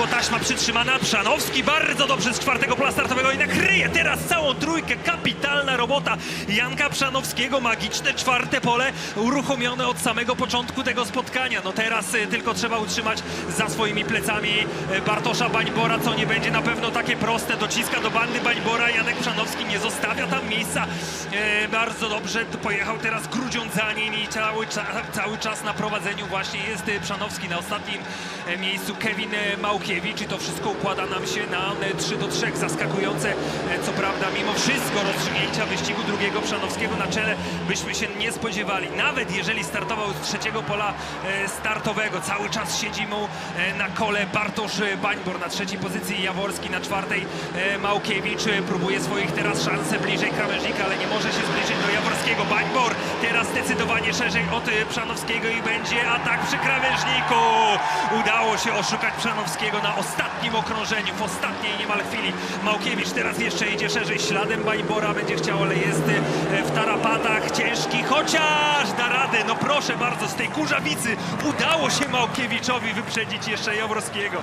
Długo taśma przytrzymana, Przanowski bardzo dobrze z czwartego pola startowego i nakryje teraz całą trójkę, kapitalna robota Janka Przanowskiego, magiczne czwarte pole uruchomione od samego początku tego spotkania. No teraz y, tylko trzeba utrzymać za swoimi plecami y, Bartosza Bańbora, co nie będzie na pewno takie proste, dociska do bandy Bańbora, Janek Przanowski nie zostawia tam miejsca, E, bardzo dobrze, pojechał teraz grudziąc za nim i cały, cały czas na prowadzeniu właśnie jest Przanowski na ostatnim miejscu. Kevin e, Małkiewicz i to wszystko układa nam się na e, 3 do 3 zaskakujące, e, co prawda mimo wszystko rozstrzygnięcia wyścigu drugiego Przanowskiego na czele byśmy się nie spodziewali, nawet jeżeli startował z trzeciego pola e, startowego, cały czas siedzi mu e, na kole Bartosz Bańbor na trzeciej pozycji, Jaworski na czwartej, Małkiewicz próbuje swoich teraz szans bliżej krawężnika, ale nie może się zbliżyć do Jaworskiego. Bańbor teraz zdecydowanie szerzej od Przanowskiego i będzie atak przy krawężniku. Się oszukać Przanowskiego na ostatnim okrążeniu, w ostatniej niemal chwili. Małkiewicz teraz jeszcze idzie szerzej śladem Bańbora, będzie chciał, ale jest e, w tarapatach ciężki, chociaż da radę. No proszę bardzo, z tej kurzawicy udało się Małkiewiczowi wyprzedzić jeszcze Jaworskiego.